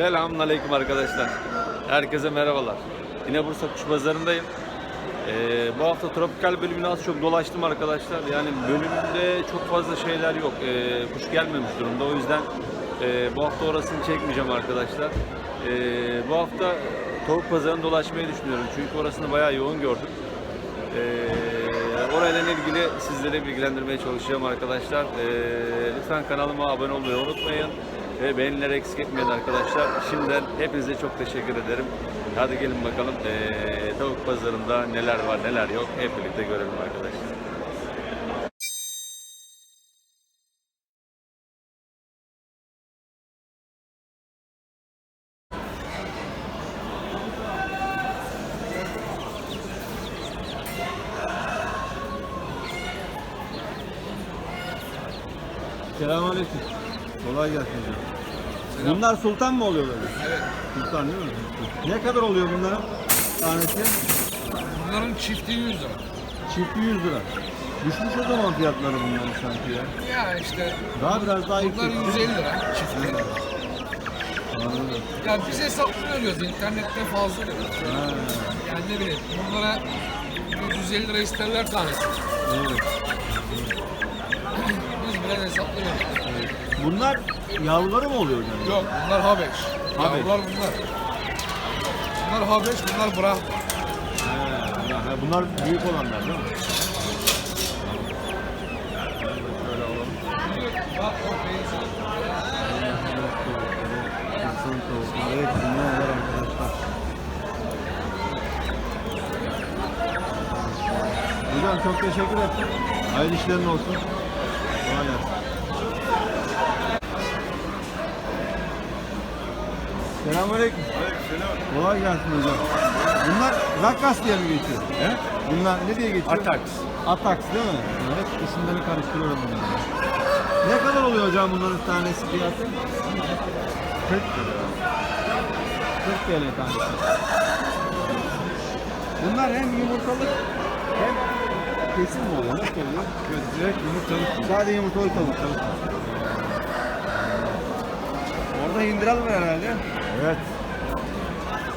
Selamünaleyküm arkadaşlar. Herkese merhabalar. Yine Bursa Kuş Pazarı'ndayım. Ee, bu hafta tropikal bölümünü az çok dolaştım arkadaşlar. Yani bölümünde çok fazla şeyler yok. Ee, kuş gelmemiş durumda. O yüzden e, bu hafta orasını çekmeyeceğim arkadaşlar. Ee, bu hafta tavuk pazarını dolaşmayı düşünüyorum. Çünkü orasını bayağı yoğun gördüm. Ee, orayla ilgili sizlere bilgilendirmeye çalışacağım arkadaşlar. Ee, lütfen kanalıma abone olmayı unutmayın. Ve beğenileri eksik etmeyin arkadaşlar. Şimdiden hepinize çok teşekkür ederim. Hadi gelin bakalım ee, tavuk pazarında neler var neler yok hep birlikte görelim arkadaşlar. Selamünaleyküm. Kolay gelsin hocam. Bunlar sultan mı oluyor böyle? Evet. Sultan değil mi? Ne kadar oluyor bunların tanesi? Bunların çifti 100 lira. Çifti 100 lira. Düşmüş o zaman fiyatları bunların sanki ya. Ya işte Daha biraz daha yüksek. bunlar 150 lira çiftleri. Anladım. Ya biz hesaplı veriyoruz internette fazla veriyoruz. Ha, Yani ne bileyim bunlara 150 lira isterler tanesi. evet. Biz biraz hesaplı veriyoruz. Bunlar yavruları mı oluyor hocam? Yok bunlar Habeş. Habeş. Yavrular bunlar. Bunlar Habeş, bunlar ha, bunlar büyük olanlar değil mi? Şöyle alalım. Bak o benziyor. İnsan tavukları. Evet bunlar var arkadaşlar. Hocam çok teşekkür ederim. Hayırlı işlerin olsun. Selamünaleyküm. Kolay gelsin hocam. Bunlar Rakkas diye mi geçiyor? He? Bunlar ne diye geçiyor? Atax. Atax değil mi? Evet, isimleri karıştırıyorum bunları. Ne kadar oluyor hocam bunların tanesi fiyatı? 40 40 TL tanesi. Bunlar hem yumurtalık hem kesim mi oluyor? Nasıl oluyor? Direkt yumurtalık. Sadece yumurtalık tavuk. Orada hindiral var herhalde. Evet.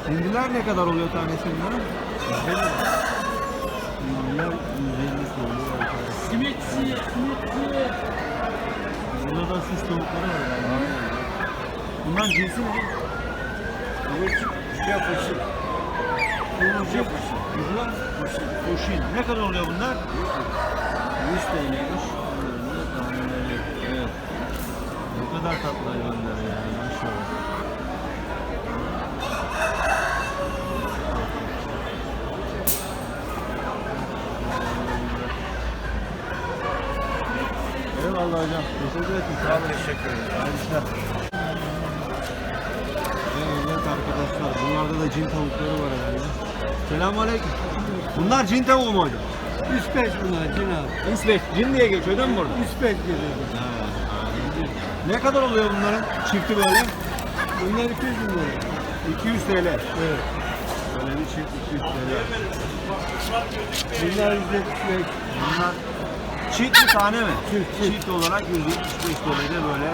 Hindiler ne kadar oluyor tanesi bunların? 150 lira. Hindiler 150 oluyor. Simitçi, simitçi. Burada da süs tavukları var herhalde. Bunlar cinsi ne? Fışı. Şişe fışı. Bunlar fışı. Ne kadar oluyor bunlar? 100 TL'ymiş. Evet. Ne kadar tatlı hayvanlar ya. Maşallah. Eyvallah hocam. Teşekkür ederim. Sağ olun. Teşekkür ederim. Hayırlı. Evet arkadaşlar. Bunlarda da cin tavukları var herhalde. Selamünaleyküm. Bunlar cin tavuğu mu hocam? 105 bunlar Cenab. İsveç. Cin diye geçiyor değil mi burada? 105 geliyor. Ne kadar oluyor bunların çifti böyle? Bunlar 200 lira. 200 TL. Evet. Böyle bir çift 200 TL. Bunlar 175. Bunlar çift mi tane mi? Çift, çift. Çift olarak 175 TL'de böyle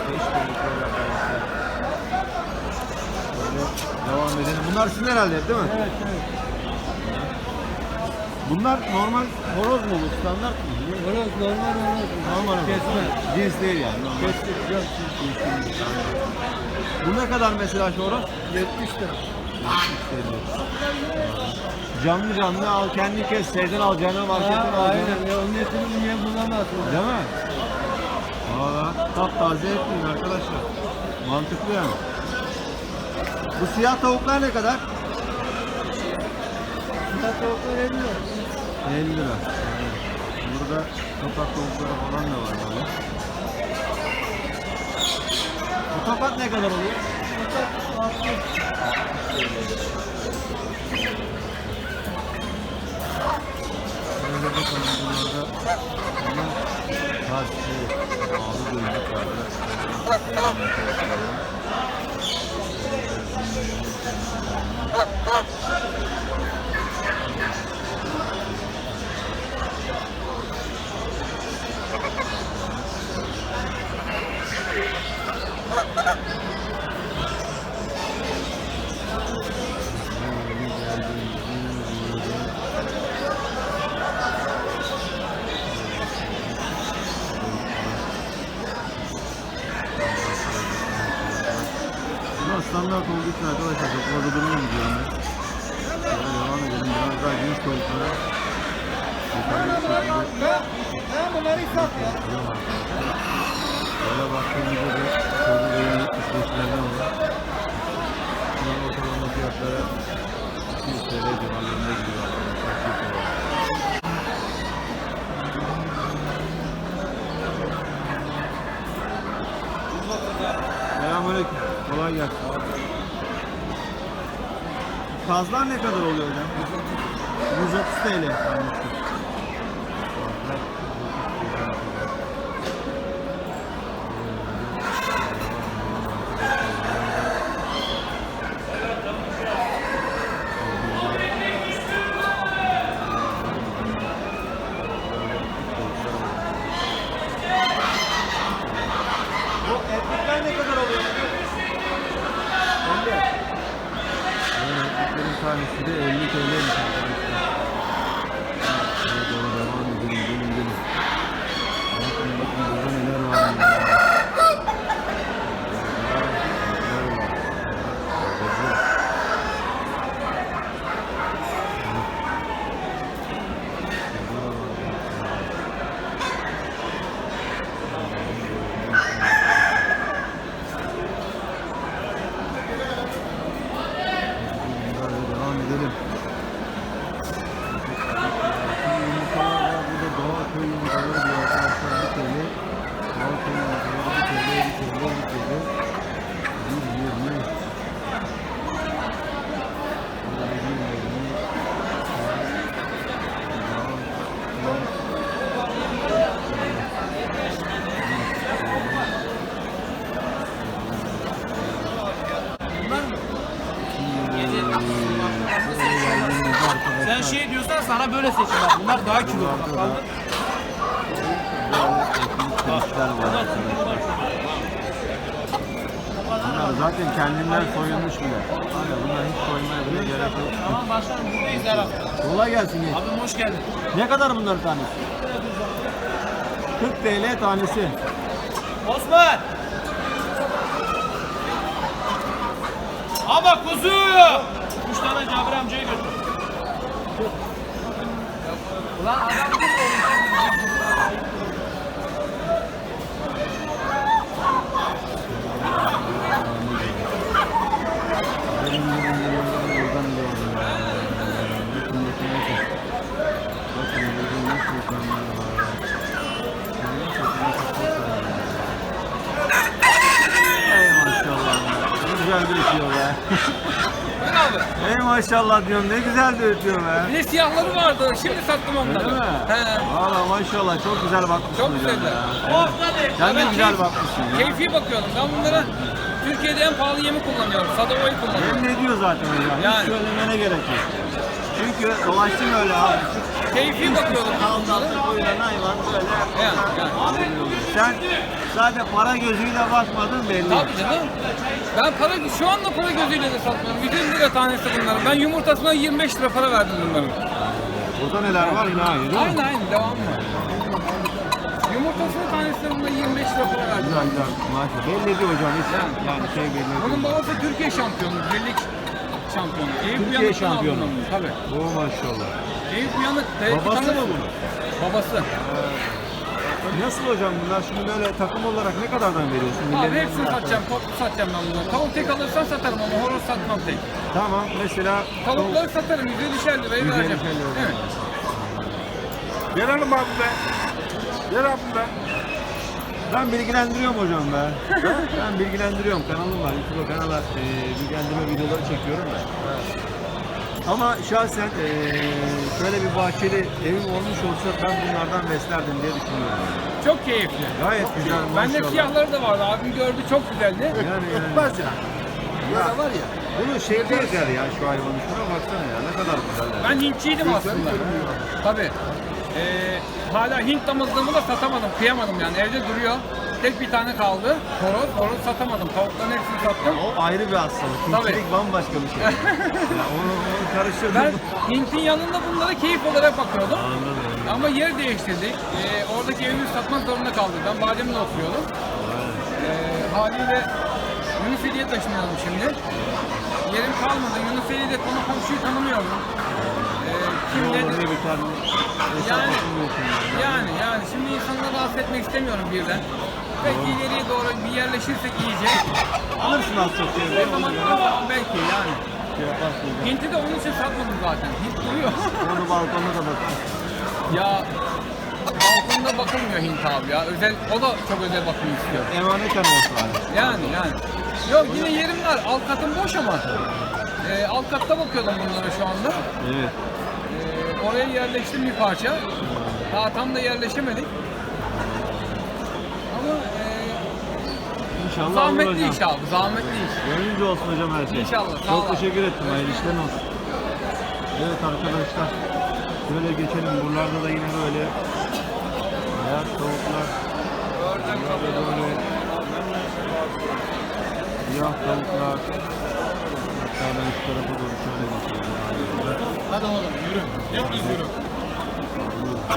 işte tavukları arkadaşlar. Böyle devam edelim. Bunlar sizin herhalde değil mi? Evet evet. Bunlar normal horoz mu bu? Standart mı? Horoz normal horoz. Normal. Kesme. Cins değil yani. normal. Yok. Bu ne kadar mesela şu horoz? 70 lira. Canlı canlı al kendi kes. Şeyden alacağına marketten Ha, alacağına. aynen. Ya, onun etini niye bulamazsın? Değil mi? Valla taptaze etmeyin arkadaşlar. Mantıklı yani. Bu siyah tavuklar ne kadar? Fiyat tavuklar 50 lira. 50 lira. Burada topak tavukları falan da var böyle. Bu topak ne kadar oluyor? Böyle bakalım bunlarda bunlar tarzı, ağlı gözlük var. Kolay gelsin. Kazlar ne kadar oluyor hocam? 130 TL. Anlaştık. Sen şey diyorsan sana böyle seçim bak. Bunlar daha kilo. Bak. Bunlar zaten kendinden soyulmuş bile. Aynen bunlar hiç soymaya bile gerek yok. Tamam başkanım buradayız her hafta. Kolay gelsin genç. Abim hoş geldin. Ne kadar bunların tanesi? 40 TL tanesi. Osman! Ama kuzu! Üç tane Cabir amcaya götür. わ。Maşallah diyorum ne güzel de ötüyor be. Bir de siyahları vardı. Şimdi sattım onları. Öyle mi? He. Valla maşallah çok güzel bakmışsın Çok hocam güzeller. ya. Sen de güzel bakmışsın ya. Keyfi bakıyorum. Ben bunlara Türkiye'de en pahalı yemi kullanıyorum. Sadova'yı kullanıyorum. Hem ne diyor zaten hocam. Yani. Hiç söylemene gerek yok. Çünkü dolaştım öyle abi. Keyfi bakıyorum. Aldatı koyulan hayvan böyle. Yani, yani. Sen sadece para gözüyle bakmadın belli. Tabii canım. Ben para şu anda para gözüyle de satmıyorum. 100 lira tanesi bunların. Ben yumurtasına 25 lira para verdim bunların. Burada neler var yine aynı değil mi? Aynı aynı devam var. Yumurtasının tanesine bunda 25 lira para verdim. Güzel güzel. Maşallah. Belli ediyor hocam. Hiç yani şey belli ediyor. Bunun babası Türkiye şampiyonu, birlik şampiyonu. Eyüp Türkiye Uyanık'tan şampiyonu. aldım onu, Tabii. Oo maşallah. Eyüp Uyanık. Babası mı bunun? Babası. Nasıl hocam bunlar şimdi böyle takım olarak ne kadardan veriyorsun? Abi Millet hepsini bunlar- satacağım, toplu satacağım ben bunları. Tavuk tek alırsan satarım ama horoz satmam tek. Tamam mesela Tavukları satarım, 150'şer liraya 150'şer vereceğim. liraya. Evet. Gelelim abi be. Gel abi be. Ben bilgilendiriyorum hocam be. ben bilgilendiriyorum. Kanalım var. YouTube kanala e, bilgilendirme videoları çekiyorum ben. Ama şahsen e, şöyle bir bahçeli evim olmuş olsa ben bunlardan beslerdim diye düşünüyorum. Çok keyifli. Gayet güzel Bende maşallah. siyahları da vardı. Abim gördü çok güzeldi. Yani, yani. ya. Burada var ya. Bunu şeyde eder ya şu hayvanı. Şuna baksana ya ne kadar güzeller. Ben Hintçiydim aslında. Tabii. Ee, hala Hint damızlığımı da satamadım, kıyamadım yani. Evde duruyor. Tek bir tane kaldı. Horoz, horoz satamadım. Tavukların hepsini sattım. O ayrı bir hastalık. Hintçilik bambaşka bir şey. ya onu, onu karıştırdım. Ben Hint'in yanında bunlara keyif olarak bakıyordum. Anladım. Ama yer değiştirdik. Ee, oradaki evimizi satmak zorunda kaldık. Ben Badem'de oturuyordum. Ee, haliyle Yunuseli'ye taşınıyordum şimdi. yerim kalmadı. Yunus Eli'de konu komşuyu tanımıyorum. Ee, kim Ne olur nedir? ne biter mi? Hesap Yani, yapamıyorsun yani. yani, yani şimdi insanları rahatsız etmek istemiyorum birden. Belki ileriye doğru bir yerleşirsek iyice. Alırsın az çok şey. O zaman belki yani. Şey yaparsın. Hint'i de onun için satmadım zaten. Hint duruyor. Onu balkonda da bak. ya balkonda bakılmıyor Hint abi ya. Özel, o da çok özel bakım istiyor. Emaneten olsun abi. Yani yani. Yok yine yerim var. Alt katım boş ama. Ee, alt katta bakıyordum bunlara şu anda. Evet. Ee, oraya yerleştim bir parça. Daha tam da yerleşemedik. Ama e, İnşallah olur zahmetli hocam. iş abi. Zahmetli iş. Gönlünce olsun hocam her şey. İnşallah, sağ Çok teşekkür ettim. Hayırlı işler olsun. Evet arkadaşlar. Şöyle geçelim. Buralarda da yine böyle beyaz tavuklar. Buralarda da böyle siyah tavuklar. Hatta ben şu tarafa doğru şöyle geçelim. Hadi oğlum yürü. Hepiniz yürü.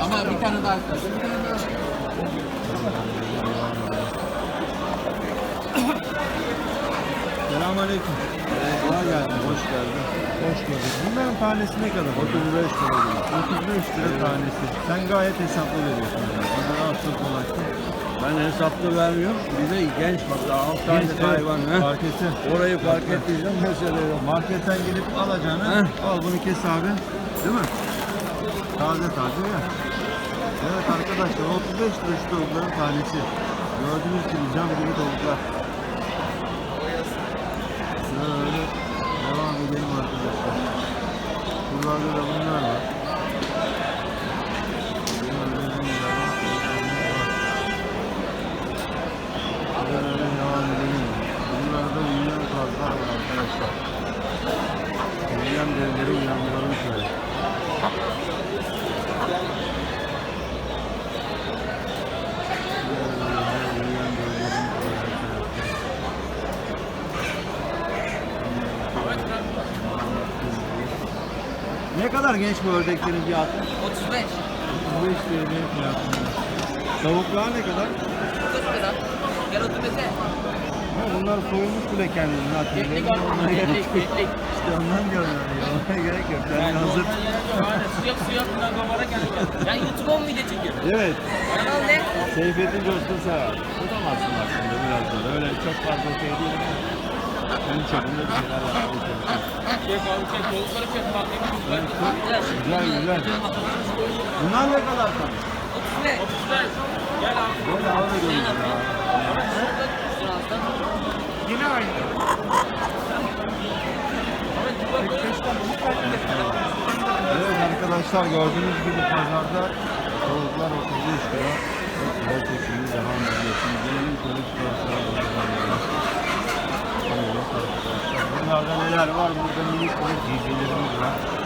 Ama bir tane daha istersen. Bir tane daha. Selamünaleyküm. Kolay gelsin. Hoş geldin. Hoş geldin. Bunların tanesi ne kadar? 35 lira. 35 lira tanesi. Sen gayet hesaplı veriyorsun. Yani. Bana nasıl ulaştın? Ben hesaplı vermiyorum. Bir de genç bak daha 6 Genç, tane evet. hayvan. he. Marketi. Orayı fark etmeyeceğim mesele yok. Marketten gidip alacağını al bunu kes abi. Değil mi? Taze taze ya. Evet arkadaşlar 35 lira şu tavukların tanesi. Gördüğünüz gibi cam gibi tavuklar. Şöyle devam edelim arkadaşlar. Şuralarda da bunlar var. Kadar genç bu ördeklerin fiyatı? 35. 35 TL fiyatında. Tavuklar ne kadar? 40 lira. Gel desene. Ha, bunlar soyulmuş bile kendini. Tüyleri var. olmaya gerek yok. İşte ondan diyorum yani. Yolmaya gerek yok. Yani hazır. Yani suyak suyak bunlar babara geldi. Ben YouTube'a mı video çekiyorum? Evet. Kanal ne? Seyfettin Coşkun Sever. Tutamazsın aslında biraz da. Öyle çok fazla şey değil Kendi çapında bir şeyler çalışıyorum. Çek abi çek. Yolukları çek. Bak ne güzel. Güzel güzel. Bunlar ne kadar sana? 35. Gel abi. Böyle hava görüyoruz ya. Yine aynı. Evet arkadaşlar gördüğünüz gibi pazarda tavuklar 35 lira. Güzel çekimimiz devam ediyor. Şimdi gelelim şöyle şu Bunlarda neler var? Burada minik minik civcivlerimiz var.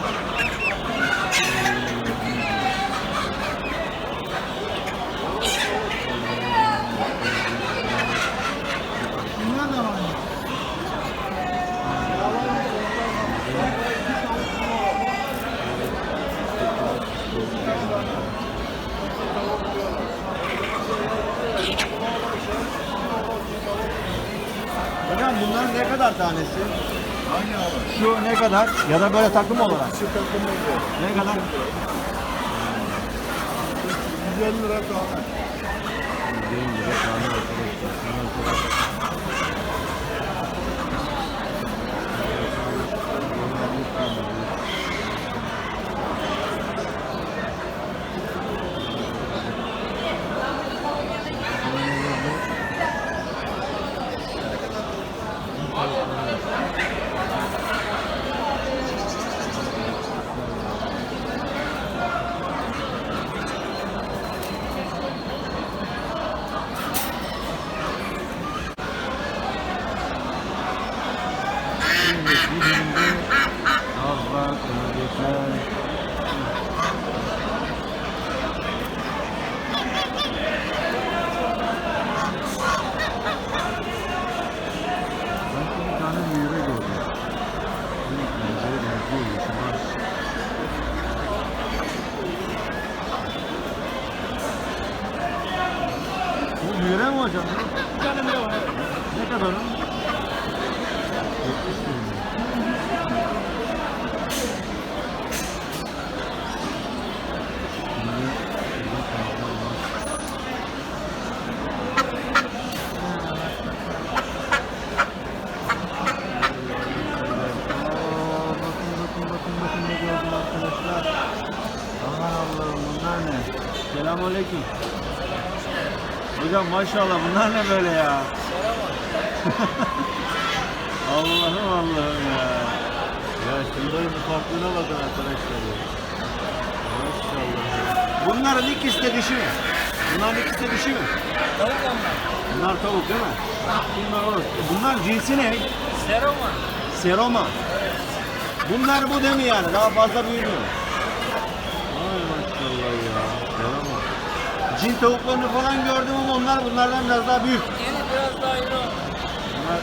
Hocam bunlar ne kadar tanesi? Şu ne kadar? Ya da böyle takım olarak? Şu takım Ne kadar? 150 lira tane. 150 lira tane arkadaşlar. Az var, ördekler. Ben bir tane mühüre gördüm. Bir mühüre benziyor yaşamaz. Bu mühüre mi hocam? Bir tane bile var. Ne kadar o? 70 lira. Bunlar ne? Selamünaleyküm. Hocam maşallah bunlar ne böyle ya? Allah'ım Allah'ım ya. Ya şunların ufaklığına bakın arkadaşlar ya. Maşallah. Bunların ikisi de dişi mi? Bunların ikisi de dişi mi? Tavuk onlar. Bunlar tavuk değil mi? Bunlar horoz. Bunlar cinsi ne? Seroma. Seroma. Bunlar bu değil mi yani? Daha fazla büyümüyor. Ay maşallah ya. Seroma. Cin tavuklarını falan gördüm ama onlar bunlardan biraz daha büyük. Yeni biraz daha onlar. Bunlar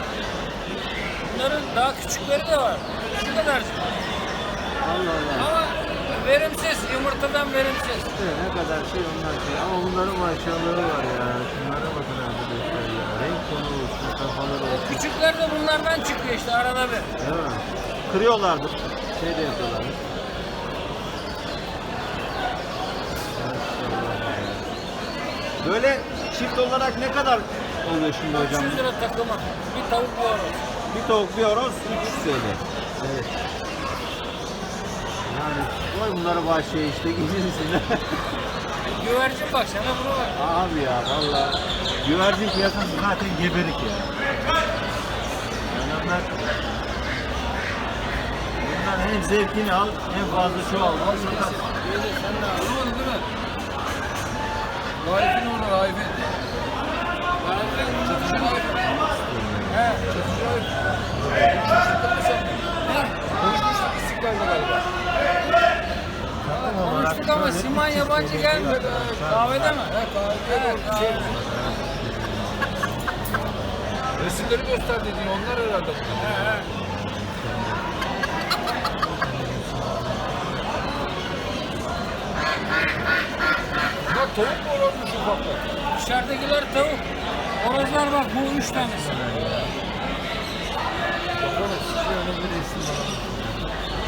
Bunların daha küçükleri de var. Şu kadar. Allah Allah. Ama verimsiz. Yumurtadan verimsiz. İşte ne kadar şey onlar şey. Ama bunların maşallahı var ya. Şunlara bakın arkadaşlar ya. Renk tonu olsun, kafaları olsun. Küçükler de bunlardan çıkıyor işte arada bir. Değil mi? Kırıyorlardı. Şey de yapıyorlardı. Maşallah ya. Böyle çift olarak ne kadar oluyor şimdi hocam? 300 lira takımı. Bir tavuk bir horoz. Bir tavuk bir horoz 300 TL. Evet. Yani koy bunları bahçeye işte gidinsinler. Güvercin bak sana buna bak. Abi ya valla güvercin piyasası zaten geberik ya. Bunlar hem zevkini al hem fazla şu al. Al sakat. Sen de anlamadın değil mi? Raif'in orada Raif'in. Çatıcı Raif. He, çatıcı? Ne? Konuşmuştuk İstiklal'de galiba. Konuştuk ama Siman yabancı gelmedi. Kahvede mi? He, kahvede şey. Resimleri göster dediğin onlar herhalde. He, he. Bak tavuk mu olmuş ufakta? Dışarıdakiler tavuk. Horozlar bak bu üç tanesi.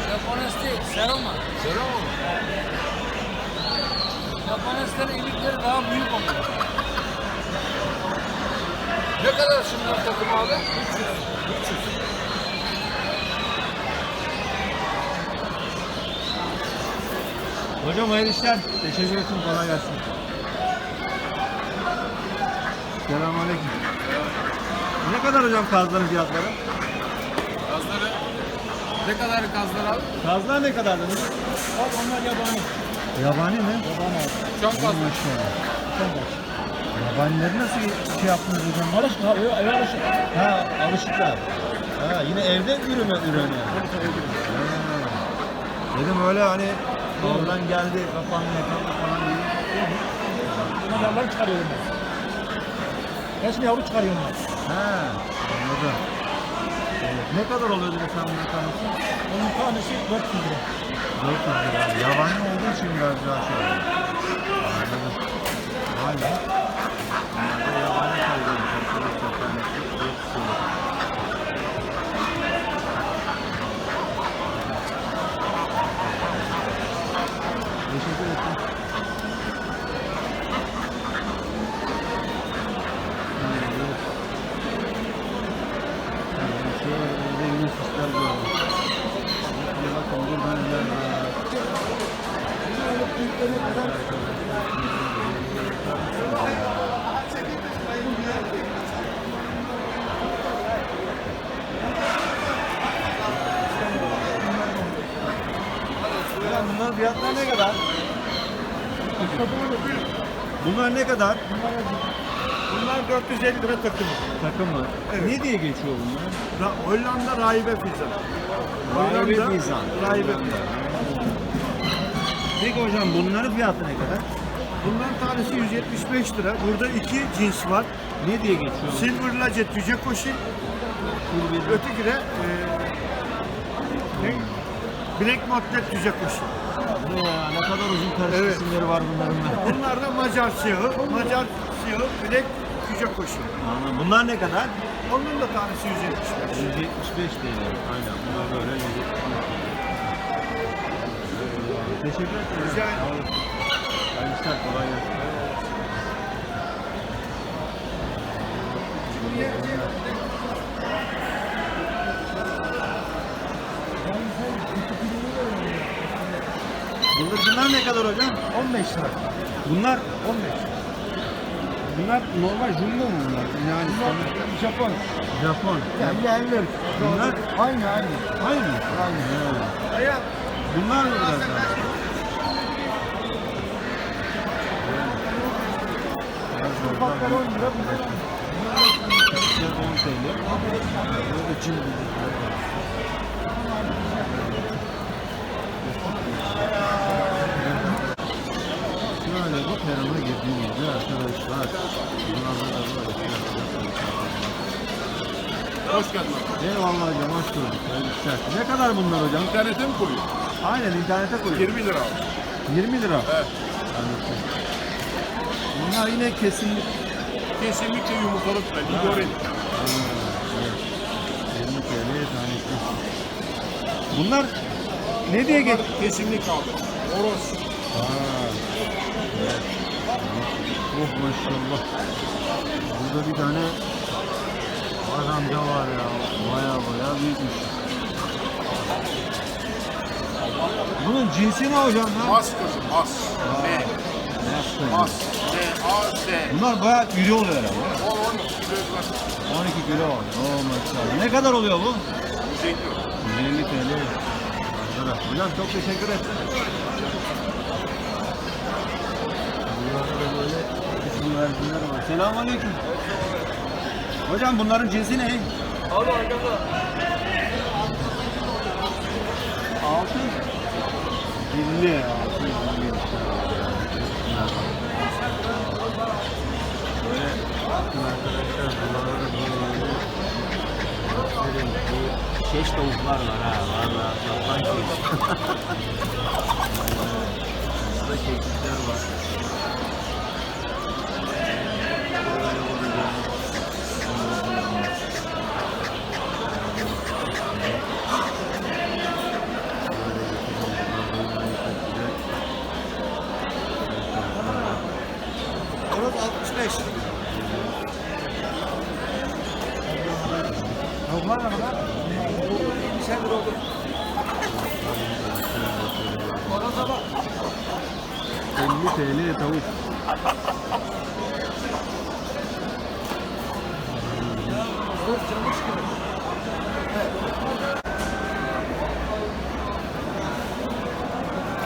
Japones değil, seroma. Selam mı? Japoneslerin ilikleri daha büyük oluyor. Ne kadar şimdi takım abi? 300. 300. Hocam hayırlı işler. Teşekkür ederim. Kolay gelsin. Selamünaleyküm. Ne kadar hocam kazların fiyatları? Kazları ne kadar kazlar abi? Kazlar ne kadar dediniz? Bak onlar yabani. Yabani mi? Yabani abi. Çam kaz. Maşallah. Yabanileri nasıl şey yaptınız hocam? Alışık abi, eve alışık. Ha alışıklar. Ha yine evde üreme ürünüyor. Ha. Dedim öyle hani oradan geldi kapandı yakaldı falan diye. Buna yavruları çıkarıyorum ben. Resmi yavru çıkarıyorum ben. Ha anladım. Evet. Ne kadar oluyor dedi sen bunun tanesi? Onun tanesi 400 lira. 400 lira. Yabani olduğu için biraz daha şey oluyor. Anladım. Vay Teşekkür ederim. Bunlar ne kadar? Bunlar 450 lira takım. Takım mı? Ne diye geçiyor bunlar? Ra Hollanda rahibe pizza. Rahibe pizza. Rahibe pizza. Peki hocam bunların fiyatı ne kadar? Bunların tanesi 175 lira. Burada iki cins var. Ne diye geçiyor? Silver Lajet Yüce Koşi. Öteki de e, ne? Black Motlek Yüce Koşi. Ne kadar uzun karışık Evet. isimleri var bunların da. Bunlar da Macar siyahı. Macar siyahı Black Yüce Koşi. Anladım. Bunlar ne kadar? Onun da tanesi 175. 175 TL. Aynen. Bunlar böyle 175 Teşekkür ederim. Rica ederim. Hayırlı işler. Kolay gelsin. Bunlar, bunlar ne kadar hocam? 15 lira. Bunlar 15. bunlar normal jumbo mu bunlar? Yani Japon. Japon. Yani yerler. Bunlar Aynı aynı. aynı mı? Aynı. Bunlar mı biraz daha? Ufaklar 10 lira. bunlar 10 TL. Böyle Çin Şöyle bu perona girdiğimizde arkadaşlar bunlarda da böyle Hoş geldin. Eyvallah hocam hoş bulduk. Hayırlı işler. Ne kadar bunlar hocam? İnternete mi koyuyor? Aynen internete koyuyor. 20 lira abi. 20 lira. Evet. Anladım. Bunlar yine kesinlik. Kesinlikle yumurtalıkla. Ligorin. 20 TL tanesi. Bunlar ne diye geç? Kesinlik abi. Oros. Oh maşallah. Burada bir tane var amca var ya. Baya baya büyükmüş. Bunun cinsi ne hocam lan? Mas kızım. Mas. Nasıl? Mas. A. Bunlar baya iri oluyor herhalde. 10 10 kilo var. 12 kilo var. Oo maşallah. Ne kadar oluyor bu? 150 lira. 150 TL. Hocam çok teşekkür ederim. Bunlarda da böyle vergiler var. Selamünaleyküm. Hocam bunların cinsi ne? Abi arkada. Altı. Dilli. Altı. dilli. Böyle bakın arkadaşlar böyle göstereyim. Bu şeş tavuklar var ha. Valla kaplan şeş. Burada şeşlikler var.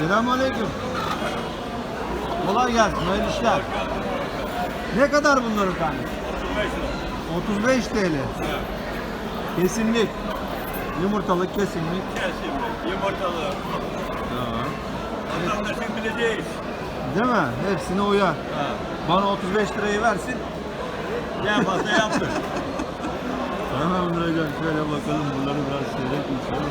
Selamünaleyküm. Kolay gelsin, hayırlı işler. Ne kadar bunların tanesi? 35 TL. Kesinlik. Yumurtalık kesinlik. Yumurtalı. Tamam. Vatandaşın bileceği. Değil mi? Hepsine uyar. Bana 35 lirayı versin. En fazla yaptır. Tamam hocam şöyle bakalım bunları biraz seyrek uçalım.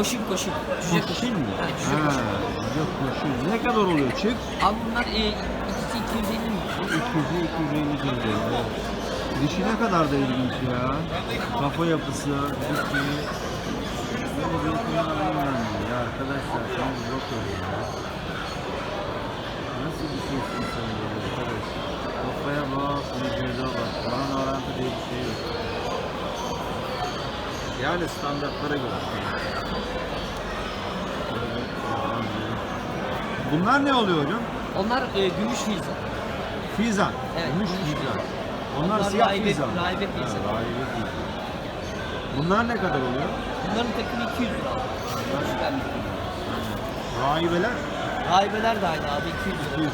Koşun koşun. Cüce. Koşun mu? Ha, cüce Ha, cüce koşun. Ne kadar oluyor çift? Abi bunlar e, ikisi 250 mi? 200'e 250 TL. Evet. Dişi ne kadar da ilginç ya. Kafa yapısı, dişi. Böyle bir koyun ya arkadaşlar. Sen yok öyle ya. Nasıl bir şeysin sen böyle arkadaş? Kafaya bak, vücuda bak. Oran orantı diye bir şey yok. Yani standartlara göre. Bunlar ne oluyor hocam? Onlar e, gümüş fiyizan. Fizan. Evet, Gümüş gümüş fizan. Onlar, Onlar siyah rahibe- fizan. rahibe Ha, fizan. rahibe fizan. Bunlar ne kadar oluyor? Bunların takımı 200 lira. Rahibeler? Rahibeler de aynı abi 200 lira. 200.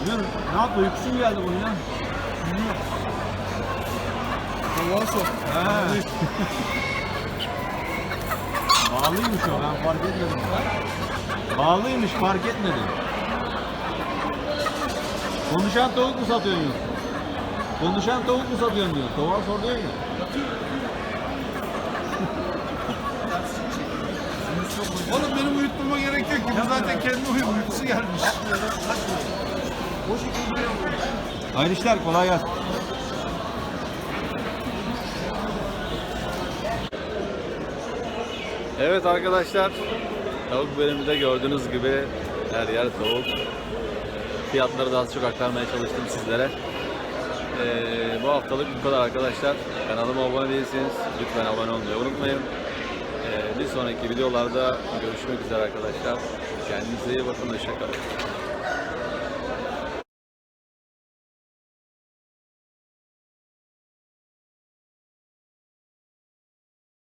Bilmiyorum, ne yaptı? Uykusu mu geldi bunun ya? Tavuğa He. Bağlıymış o, ben fark etmedim. Bağlıymış, fark etmedim. Konuşan tavuk mu satıyorsun yok? Konuşan tavuk mu satıyorsun diyor. Tavuğa sor diyor ya. Oğlum benim uyutmama gerek yok ki. Bu zaten kendi uyum uykusu gelmiş. Hayırlı işler, kolay gelsin. Evet arkadaşlar, tavuk bölümünde gördüğünüz gibi her yer tavuk. Fiyatları da az çok aktarmaya çalıştım sizlere. Ee, bu haftalık bu kadar arkadaşlar. Kanalıma abone değilseniz lütfen abone olmayı unutmayın. Ee, bir sonraki videolarda görüşmek üzere arkadaşlar. Kendinize iyi bakın, hoşçakalın.